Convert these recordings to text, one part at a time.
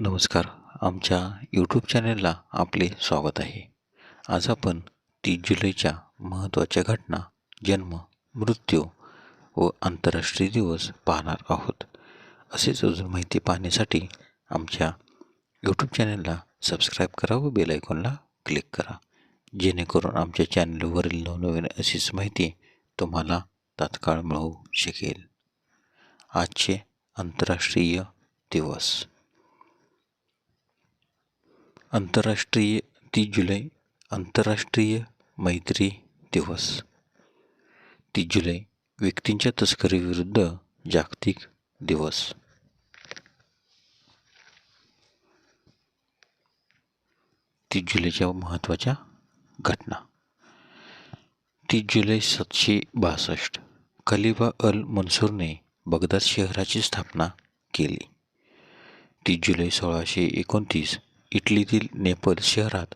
नमस्कार. आमच्या यूट्यूब चॅनेलला आपले स्वागत आहे. आज आपण तीस जुलैच्या महत्त्वाच्या घटना जन्म मृत्यू व आंतरराष्ट्रीय दिवस पाहणार आहोत. असेच अजून माहिती पाहण्यासाठी आमच्या यूट्यूब चॅनेलला सबस्क्राईब करा व बेल आयकॉनला क्लिक करा. जेणेकरून आमच्या चॅनलवरील नवनवीन अशीच माहिती तुम्हाला तात्काळ मिळू शकेल. आजचे आंतरराष्ट्रीय दिवस. आंतरराष्ट्रीय तीस जुलै आंतरराष्ट्रीय मैत्री दिवस. तीस जुलै व्यक्तींच्या तस्करीविरुद्ध जागतिक दिवस. तीस जुलैच्या महत्त्वाच्या घटना. तीस जुलै सातशे बासष्ट खलिफा अल मनसूरने बगदाद शहराची स्थापना केली. तीस जुलै सोळाशे एकोणतीस इटलीतील नेपल शहरात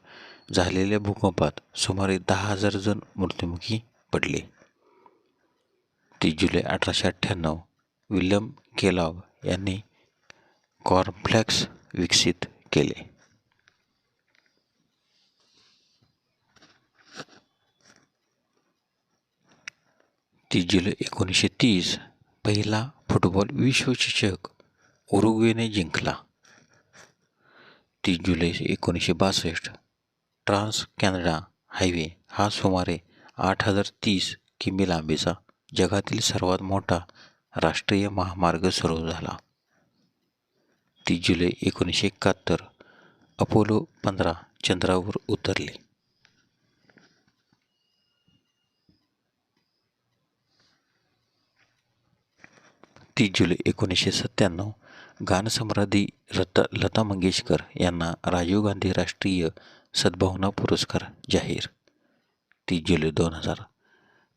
झालेल्या भूकंपात सुमारे दहा हजार जण मृत्युमुखी पडले. तीस जुलै अठराशे अठ्ठ्याण्णव विल्यम केलॉग यांनी कॉर्नफ्लॅक्स विकसित केले. तीस जुलै एकोणीसशे तीस पहिला फुटबॉल विश्वचषक उरुग्वेने जिंकला. तीस जुलै एकोणीसशे बासष्ट. ट्रान्स कॅनडा हायवे हा सुमारे आठ हजार तीस किमी लांबीचा जगातील सर्वात मोठा राष्ट्रीय महामार्ग सुरू झाला. तीस जुलै एकोणीसशे एकाहत्तर अपोलो पंधरा चंद्रावर उतरले. तीस जुलै एकोणीसशे सत्त्याण्णव गानसम्राज्ञी लता लता मंगेशकर यांना राजीव गांधी राष्ट्रीय सद्भावना पुरस्कार जाहीर. तीस जुलै दोन हजार.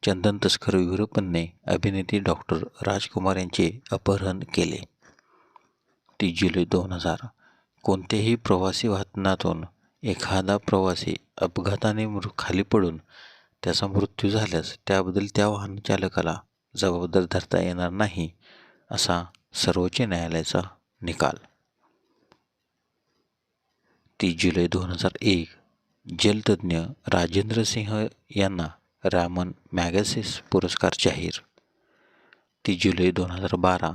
चंदन तस्कर विरुपनने अभिनेते डॉक्टर राजकुमार यांचे अपहरण केले. तीस जुलै दोन हजार. कोणत्याही प्रवासी वाहनातून एखादा प्रवासी अपघाताने मृ खाली पडून त्याचा मृत्यू झाल्यास त्याबद्दल त्या वाहन चालकाला जबाबदार धरता येणार नाही असा सर्वोच्च न्यायालयाचा निकाल. तीस जुलै दोन हजार एक जलतज्ञ राजेंद्र सिंह यांना रॅमन मॅगसेस पुरस्कार जाहीर. तीस जुलै दोन हजार बारा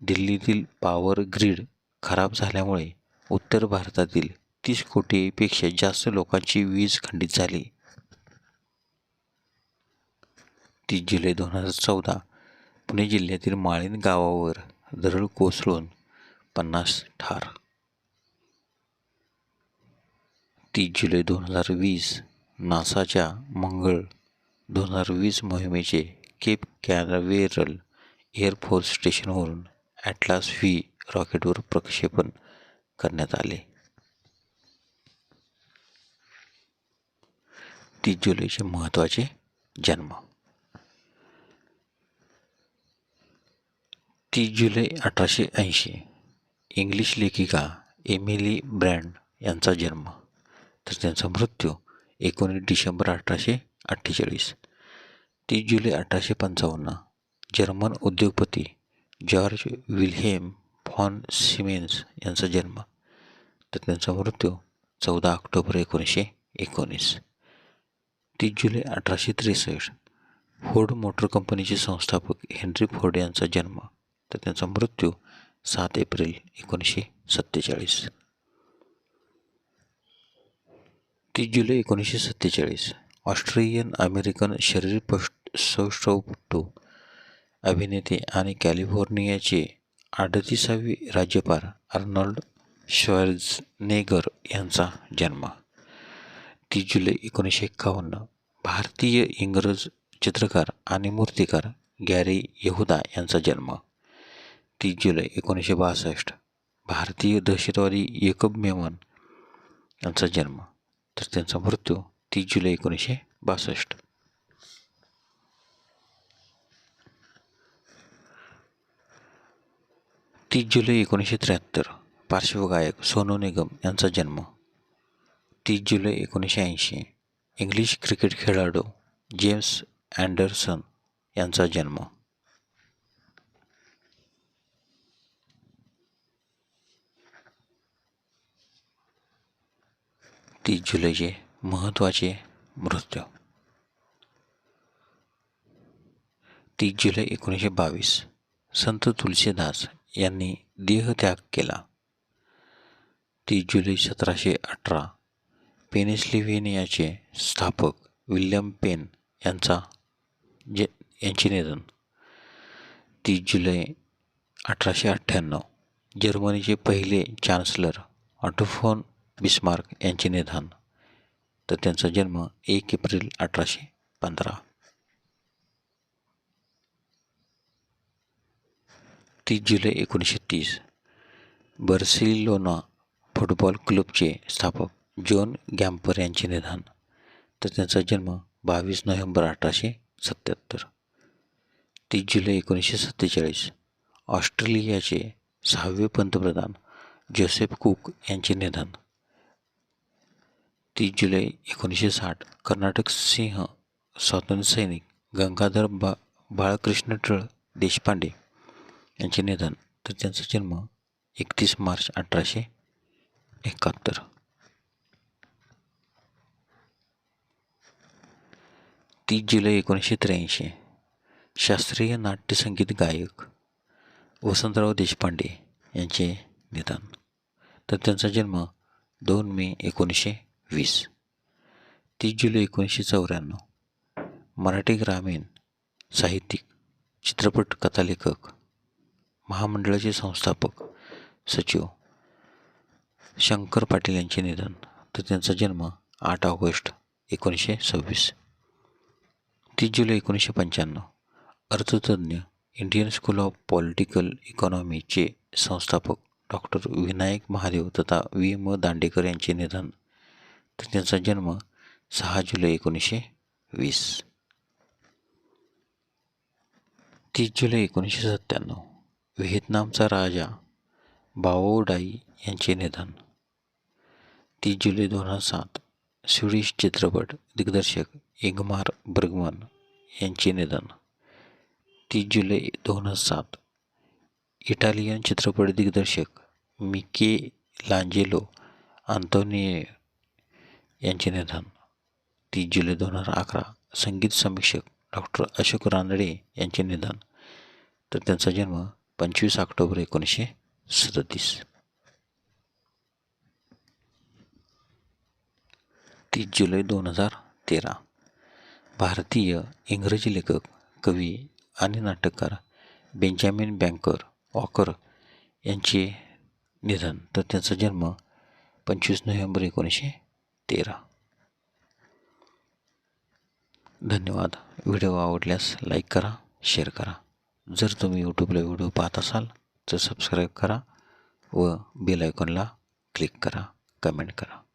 दिल्लीतील पॉवर ग्रीड खराब झाल्यामुळे उत्तर भारतातील तीस कोटीपेक्षा जास्त लोकांची वीज खंडित झाली. तीस जुलै दोन हजार चौदा पुणे जिल्ह्यातील माळीण गावावर दरड कोसळून पन्नास ठार. तीस जुलै दोन हजार वीस नासाच्या मंगळ दोन हजार वीस मोहिमेचे केप कॅनवेरल एअरफोर्स स्टेशनवरून ॲटलास व्ही रॉकेटवर प्रक्षेपण करण्यात आले. तीस जुलैचे महत्त्वाचे जन्म. तीस जुलै अठराशे ऐंशी इंग्लिश लेखिका एमिली ब्रँड यांचा जन्म तर त्यांचा मृत्यू एकोणीस डिसेंबर अठराशे अठ्ठेचाळीस. तीस जुलै अठराशे पंचावन्न जर्मन उद्योगपती जॉर्ज विल्हेम फॉन सिमेन्स यांचा जन्म तर त्यांचा मृत्यू चौदा ऑक्टोबर एकोणीसशे एकोणीस. तीस जुलै अठराशे त्रेसष्ट फोर्ड मोटर कंपनीचे संस्थापक हेनरी फोर्ड यांचा जन्म तर त्यांचा मृत्यू सात एप्रिल एकोणीसशे सत्तेचाळीस. तीस जुलै एकोणीसशे सत्तेचाळीस. ऑस्ट्रेलियन अमेरिकन शरीरपष्ट सौष्ठवपटू अभिनेते आणि कॅलिफोर्नियाचे अडतीसावे राज्यपाल अर्नॉल्ड श्वार्झनेगर यांचा जन्म. तीस जुलै एकोणीसशे एक्कावन्न. भारतीय इंग्रज चित्रकार आणि मूर्तिकार गॅरी यहुदा यांचा जन्म. तीस जुलै एकोणीसशे बासष्ट. भारतीय दहशतवादी एकब मेमन यांचा जन्म. तर त्यांचा मृत्यू तीस जुलै एकोणीसशे बासष्ट. तीस जुलै एकोणीसशे त्र्याहत्तर पार्श्वगायक सोनू निगम यांचा जन्म. तीस जुलै एकोणीसशे ऐंशी इंग्लिश क्रिकेट खेळाडू जेम्स अँडरसन यांचा जन्म. तीस जुलैचे महत्त्वाचे मृत्यू. तीस जुलै एकोणीसशे बावीस संत तुलसीदास यांनी देहत्याग केला. तीस जुलै सतराशे अठरा पेनिस्लिव्हेनियाचे स्थापक विल्यम पेन यांचा जे यांचे निधन. तीस जुलै अठराशे अठ्ठ्याण्णव जर्मनीचे पहिले चान्सलर ऑटोफोन बिस्मार्क यांचे निधन. तर त्यांचा जन्म एक एप्रिल अठराशे पंधरा. तीस जुलै एकोणीसशे तीस. बर्सिलोना फुटबॉल क्लबचे स्थापक जॉन गॅम्पर यांचे निधन. तर त्यांचा जन्म बावीस नोव्हेंबर अठराशे सत्याहत्तर. तीस जुलै एकोणीसशे सत्तेचाळीस. ऑस्ट्रेलियाचे सहावे पंतप्रधान जोसेफ कुक यांचे निधन. तीस जुलै एकोणीसशे साठ कर्नाटक सिंह स्वातंत्र्यसैनिक गंगाधर बा बाळकृष्ण टिळ देशपांडे यांचे निधन तर त्यांचा जन्म एकतीस मार्च अठराशे एकाहत्तर. तीस जुलै एकोणीसशे त्र्याऐंशी शास्त्रीय नाट्यसंगीत गायक वसंतराव देशपांडे यांचे निधन तर त्यांचा जन्म दोन मे एकोणीसशे वीस. तीस जुलै एकोणीसशे चौऱ्याण्णव. मराठी ग्रामीण साहित्यिक चित्रपट कथालेखक महामंडळाचे संस्थापक सचिव शंकर पाटील यांचे निधन तर त्यांचा जन्म आठ ऑगस्ट एकोणीसशे सव्वीस. तीस जुलै एकोणीसशे पंच्याण्णव. अर्थतज्ज्ञ इंडियन स्कूल ऑफ पॉलिटिकल इकॉनॉमीचे संस्थापक डॉक्टर विनायक महादेव तथा वी म दांडेकर यांचे निधन तर त्यांचा जन्म सहा जुलै एकोणीसशे वीस. तीस जुलै एकोणीसशे सत्त्याण्णव व्हिएतनामचा राजा बाओ डाई यांचे निधन. तीस जुलै दोन हजार सात स्वीडिश चित्रपट दिग्दर्शक इंगमार बर्गमन यांचे निधन. तीस जुलै दोन हजार सात इटालियन चित्रपट दिग्दर्शक मिके लांजेलो आंतोनिये यांचे निधन. तीस जुलै दोन हजार अकरा संगीत समीक्षक डॉक्टर अशोक रानडे यांचे निधन. तर त्यांचा जन्म पंचवीस ऑक्टोबर एकोणीसशे सदतीस. तीस जुलै दोन हजार तेरा भारतीय इंग्रजी लेखक कवी आणि नाटककार बेंजामिन बँकर वॉकर यांचे निधन. तर त्यांचा जन्म पंचवीस नोव्हेंबर एकोणीसशे तेरा. धन्यवाद. व्हिडिओ आवडल्यास लाईक करा शेअर करा. जर तुम्ही यूट्यूबला व्हिडिओ पाहत असाल तर सबस्क्राईब करा व बेल आयकॉनला क्लिक करा कमेंट करा.